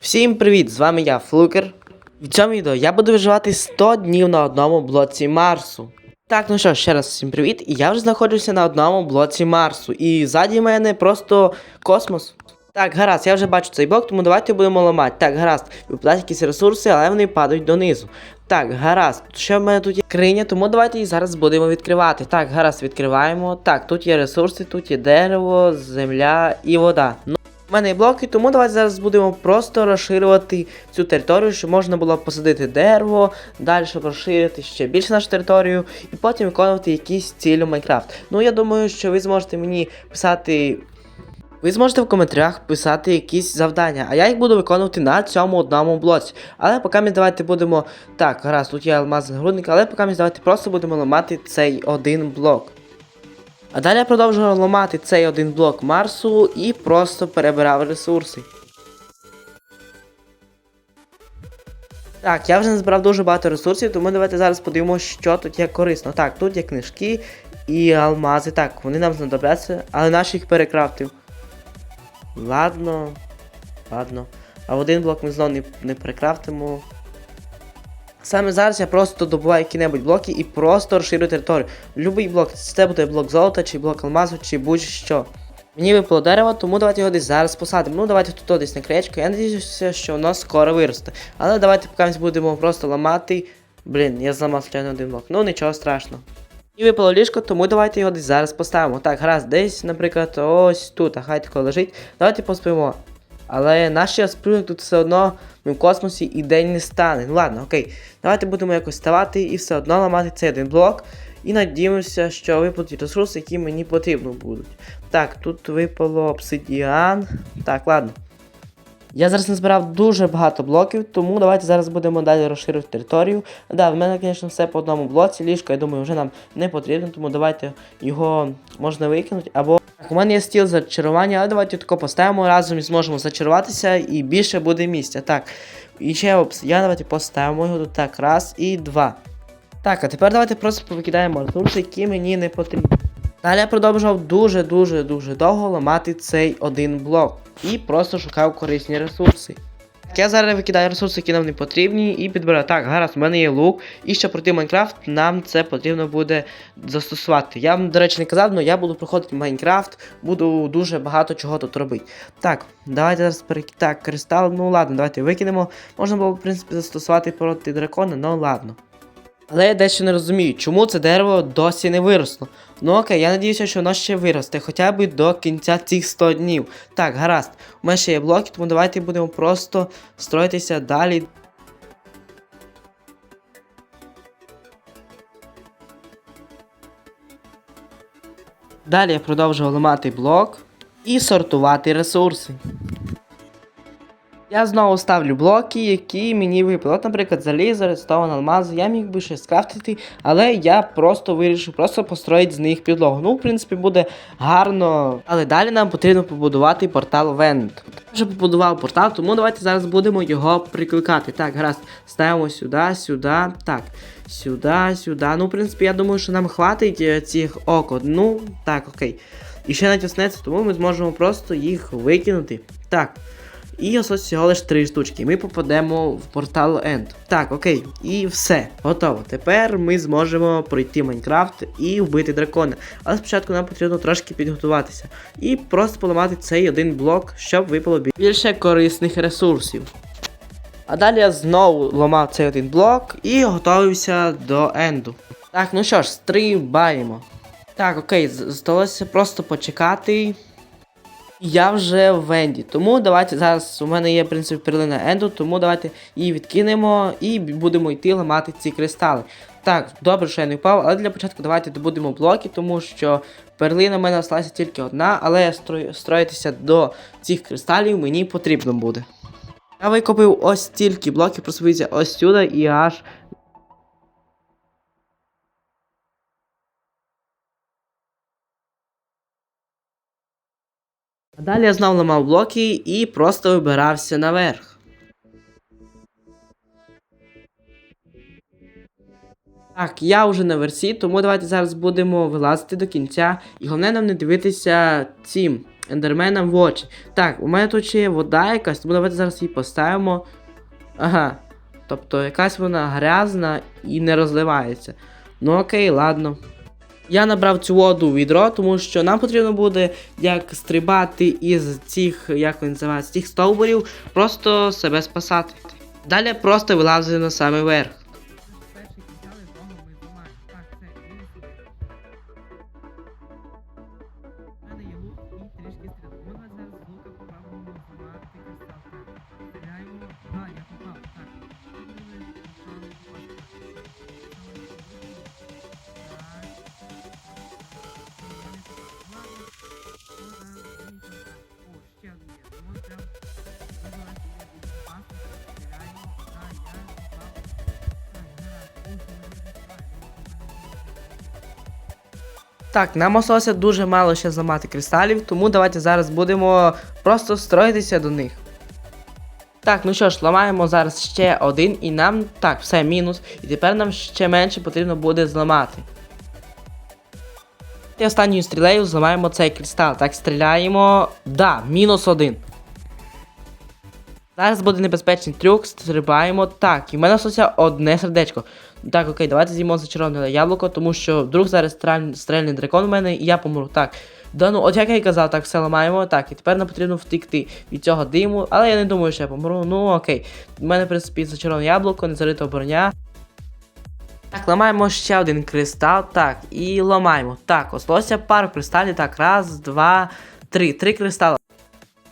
Всім привіт! З вами я, Флукер. В цьому відео я буду виживати 100 днів на одному блоці Марсу. Так, ну що, ще раз всім привіт. І я вже знаходжуся на одному блоці Марсу. І ззаді мене просто космос. Так, гаразд, я вже бачу цей блок, тому давайте будемо ламати. Так, гаразд, виплатять якісь ресурси, але вони падають донизу. Так, гаразд, ще в мене тут є криня, тому давайте її зараз будемо відкривати. Так, гаразд, відкриваємо. Так, тут є ресурси, тут є дерево, земля і вода. Ну, у мене є блоки, тому давайте зараз будемо просто розширювати цю територію, щоб можна було посадити дерево, далі розширити ще більше нашу територію, і потім виконувати якісь цілі в Майнкрафт. Ну я думаю, що ви зможете мені писати. Ви зможете в коментарях писати якісь завдання, а я їх буду виконувати на цьому одному блоці. Але поки ми давайте будемо. Так, гаразд, тут є алмазний грудник, але поки ми давайте просто будемо ламати цей один блок. А далі я продовжував ламати цей один блок Марсу і просто перебирав ресурси. Так, я вже назбирав дуже багато ресурсів, тому давайте зараз подивимося, що тут є корисно. Так, тут є книжки і алмази. Так, вони нам знадобляться, але наш їх перекрафтив. Ладно. Ладно. А один блок ми знову не, не перекрафтимо. Саме зараз я просто добуваю які-небудь блоки і просто розширю територію. Любий блок, це буде блок золота, чи блок алмазу, чи будь-що. Мені випало дерево, тому давайте його десь зараз посадимо. Ну давайте тут десь на кречку. Я надіюся, що воно скоро виросте. Але давайте поки будемо просто ламати. Блін, я зламав случайно один блок. Ну нічого страшного. І випало ліжко, тому давайте його десь зараз поставимо. Так, гаразд, десь, наприклад, ось тут, а хай тако лежить. Давайте поспимо. Але наш час прийняк тут все одно ми в космосі і день не стане. Ну ладно, окей. Давайте будемо якось ставати і все одно ламати цей один блок. І надіємося, що випадуть ресурси, які мені потрібно будуть. Так, тут випало обсидіан. Так, ладно. Я зараз назбирав дуже багато блоків, тому давайте зараз будемо далі розширювати територію. Да, в мене, звісно, все по одному блоці. Ліжко, я думаю, вже нам не потрібно, тому давайте його можна викинути. Або так, у мене є стіл зачарування, але давайте тако поставимо разом і зможемо зачаруватися і більше буде місця. Так. І ще обсидіан, давайте поставимо його тут так, раз і два. Так, а тепер давайте просто повикидаємо ресурси, які мені не потрібні. Далі я продовжував дуже-дуже дуже довго ламати цей один блок і просто шукав корисні ресурси. Так, я зараз викидаю ресурси, які нам не потрібні, і підбираю. Так, гаразд, у мене є лук, і щоб пройти Майнкрафт, нам це потрібно буде застосувати. Я вам, до речі, не казав, але я буду проходити Майнкрафт, буду дуже багато чого тут робити. Так, давайте зараз перекидати Так, кристал, ну ладно, давайте викинемо. Можна було, в принципі, застосувати проти дракона, ну ладно. Але я дещо не розумію, чому це дерево досі не виросло. Ну окей, я надіюся, що воно ще виросте, хоча б до кінця цих 100 днів. Так, гаразд, у мене ще є блоки, тому давайте будемо просто строїтися далі. Далі я продовжував ламати блок і сортувати ресурси. Я знову ставлю блоки, які мені випали. От, наприклад, залізо, редстоун, алмаз. Я міг би ще скрафтити, але я просто вирішив просто построїти з них підлогу. Ну, в принципі, буде гарно. Але далі нам потрібно побудувати портал Вент. Я вже побудував портал, тому давайте зараз будемо його прикликати. Так, гаразд, ставимо сюди, сюди. Так, сюди, сюди. Ну, в принципі, я думаю, що нам хватить е, цих око. Ну, так, окей. І ще натиснеться, тому ми зможемо просто їх викинути. Так. І ось всього лиш три штучки. Ми попадемо в портал End. Так, окей, і все, готово. Тепер ми зможемо пройти Майнкрафт і вбити дракона. Але спочатку нам потрібно трошки підготуватися. І просто поламати цей один блок, щоб випало більше корисних ресурсів. А далі я знову ламав цей один блок і готувався до енду. Так, ну що ж, стрибаємо. Так, окей, з- здалося просто почекати. Я вже в Енді. Тому давайте зараз у мене є в принципі перлина Енду, тому давайте її відкинемо і будемо йти ламати ці кристали. Так, добре, що я не впав, але для початку давайте добудемо блоки, тому що перлина в мене залишилася тільки одна, але строїтися до цих кристалів мені потрібно буде. Я викопив ось стільки блоків, просвіться ось сюди і аж далі я знов ламав блоки і просто вибирався наверх. Так, я вже на версі, тому давайте зараз будемо вилазити до кінця. І головне нам не дивитися ці ендерменам в очі. Так, у мене тут ще є вода якась, тому давайте зараз її поставимо. Ага. Тобто якась вона грязна і не розливається. Ну окей, ладно. Я набрав цю воду відро, тому що нам потрібно буде як стрибати із цих, як він називається, цих стовбурів, просто себе спасати. Далі просто вилазити на самий верх. Так, нам осталося дуже мало ще зламати кристалів, тому давайте зараз будемо просто строїтися до них. Так, ну що ж, ламаємо зараз ще один, і нам. Так, все, мінус. І тепер нам ще менше потрібно буде зламати. І останньою стрілею зламаємо цей кристал. Так, стріляємо. Да, мінус один. Зараз буде небезпечний трюк, стрибаємо. Так, і в мене залишилося одне сердечко. Так, окей, давайте з'їмо зачароване яблуко, тому що вдруг зараз стрельний дракон у мене і я помру. Так. Да ну, от як я і казав, так все ламаємо. Так, і тепер нам потрібно втекти від цього диму, але я не думаю, що я помру. Ну окей. У мене, в принципі, зачароване яблуко, незарито броня. Так, ламаємо ще один кристал. Так, і ламаємо. Так, осталося пару кристалів. Так, раз, два, три. Три кристали.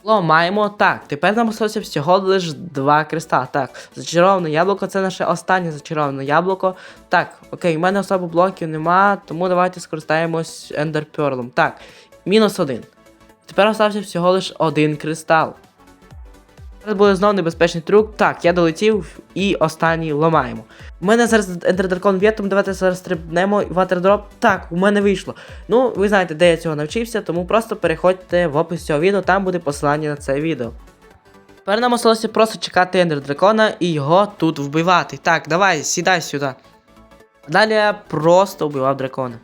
Ламаємо. Так, тепер нам залишилося всього лише два креста. Так, зачароване яблуко це наше останнє зачароване яблуко. Так, окей, в мене особо блоків нема, тому давайте скористаємось ендерперлом. Так, мінус один. Тепер остався всього лише один кристал. Зараз буде знову небезпечний трюк. Так, я долетів і останній ламаємо. У мене зараз ендердракон тому давайте зараз стрибнемо ватердроп. Так, у мене вийшло. Ну, ви знаєте, де я цього навчився, тому просто переходьте в опис цього відео, там буде посилання на це відео. Тепер нам осталося просто чекати ендердракона і його тут вбивати. Так, давай, сідай сюди. Далі я просто вбивав дракона.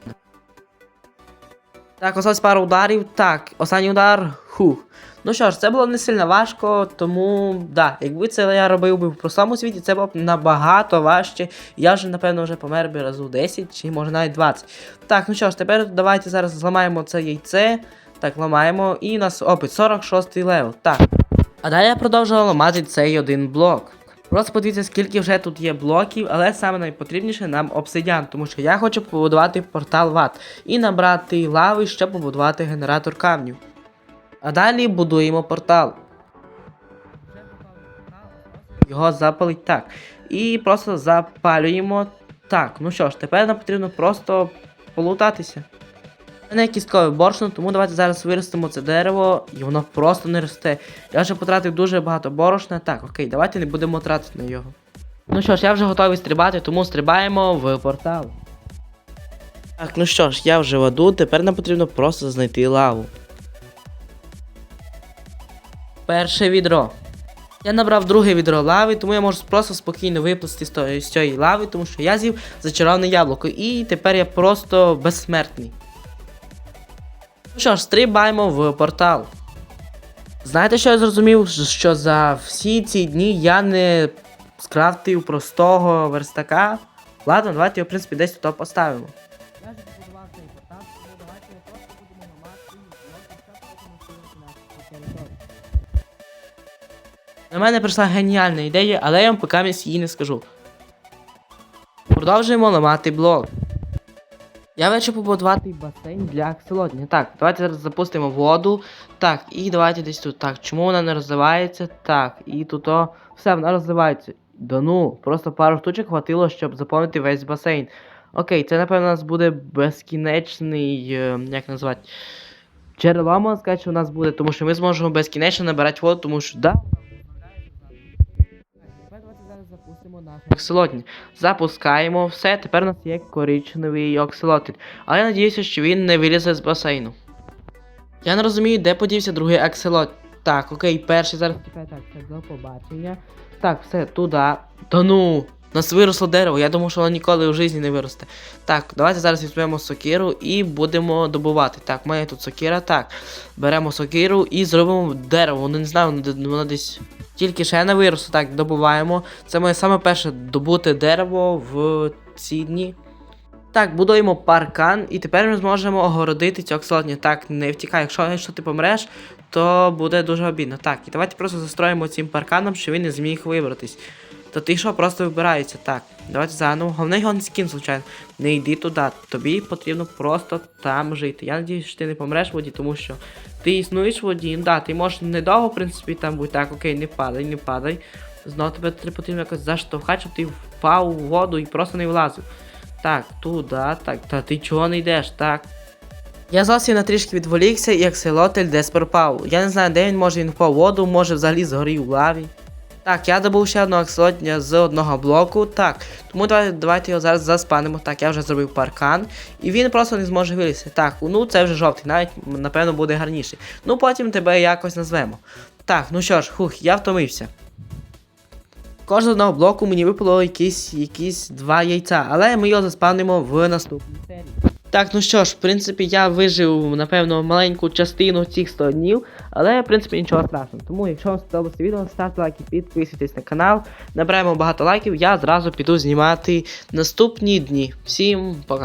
Так, осталось пару ударів. Так, останній удар. Хух. Ну що ж, це було не сильно важко, тому да, якби це я робив би в простому світі, це було б набагато важче. Я вже, напевно, вже помер би разу 10 чи може навіть 20. Так, ну що ж, тепер давайте зараз зламаємо це яйце. Так, ламаємо. І нас опит 46 левел. Так. А далі я продовжував ламати цей один блок. Просто подивіться, скільки вже тут є блоків, але саме найпотрібніше нам обсидіан, тому що я хочу побудувати портал в ад і набрати лави, щоб побудувати генератор камнів. А далі будуємо портал. Його запалить так. І просто запалюємо так. Ну що ж, тепер нам потрібно просто полутатися. У мене кісткове борошно, тому давайте зараз виростимо це дерево, і воно просто не росте. Я вже потратив дуже багато борошна. Так, окей, давайте не будемо тратити на його. Ну що ж, я вже готовий стрибати, тому стрибаємо в портал. Так, ну що ж, я вже в аду, тепер нам потрібно просто знайти лаву. Перше відро. Я набрав друге відро лави, тому я можу просто спокійно виплисти з, цієї лави, тому що я з'їв зачароване яблуко. І тепер я просто безсмертний. Ну що ж, стрибаємо в портал. Знаєте, що я зрозумів? Що за всі ці дні я не скрафтив простого верстака. Ладно, давайте його, в принципі, десь тут поставимо. Мене прийшла геніальна ідея, але я вам поки її не скажу. Продовжуємо ламати блок. Я вирішив побудувати басейн для акселотня. Так, давайте зараз запустимо воду. Так, і давайте десь тут. Так, чому вона не розливається? Так, і тут о. Все, вона розливається. Да ну, просто пару штучок хватило, щоб заповнити весь басейн. Окей, це напевно у нас буде безкінечний. е, як назвати? Джерело, можна сказати, що у нас буде, тому що ми зможемо безкінечно набирати воду, тому що да. Окселотні. Запускаємо все, тепер у нас є коричневий окселотель. Але я надіюся, що він не вилізе з басейну. Я не розумію, де подівся другий акселот. Так, окей, перший зараз чекай, так, це до побачення. Так, все, туди. Та ну. У нас виросло дерево, я думав, що воно ніколи в житті не виросте. Так, давайте зараз візьмемо сокиру і будемо добувати. Так, в мене тут сокира. Так, беремо сокиру і зробимо дерево. Не знаю, воно десь тільки ще не виросло. Так, добуваємо. Це моє саме перше добути дерево в ці дні. Так, будуємо паркан, і тепер ми зможемо огородити цього кселотня. Так, не втікай, якщо, якщо ти помреш, то буде дуже обідно. Так, і давайте просто застроїмо цим парканом, щоб він не зміг вибратись. То ти що, просто вибирається. Так, давайте заново. Головне його скін, звичайно. Не йди туди. Тобі потрібно просто там жити. Я надіюсь, що ти не помреш в воді, тому що ти існуєш в воді. Ну да, ти можеш недовго, в принципі, там бути. Так, окей, не падай, не падай. Знову тебе потрібно якось заштовхати, щоб ти впав у воду і просто не влазив. Так, туди, так, та ти чого не йдеш, так. Я зовсім на трішки відволікся, і акселотель десь пропав. Я не знаю, де він може він впав воду, може взагалі згорів в лаві. Так, я добув ще одного акселотня з одного блоку. Так, тому давайте, давайте його зараз заспанимо. Так, я вже зробив паркан, і він просто не зможе вилізти. Так, ну це вже жовтий, навіть напевно буде гарніший. Ну потім тебе якось назвемо. Так, ну що ж, хух, я втомився. Кожного блоку мені випало якісь, якісь два яйця, але ми його заспавнимо в наступній серії. Так, ну що ж, в принципі, я вижив, напевно, маленьку частину цих 100 днів, але, в принципі, нічого страшного. Тому, якщо вам сподобалося відео, ставте лайки, підписуйтесь на канал, набираємо багато лайків, я зразу піду знімати наступні дні. Всім пока.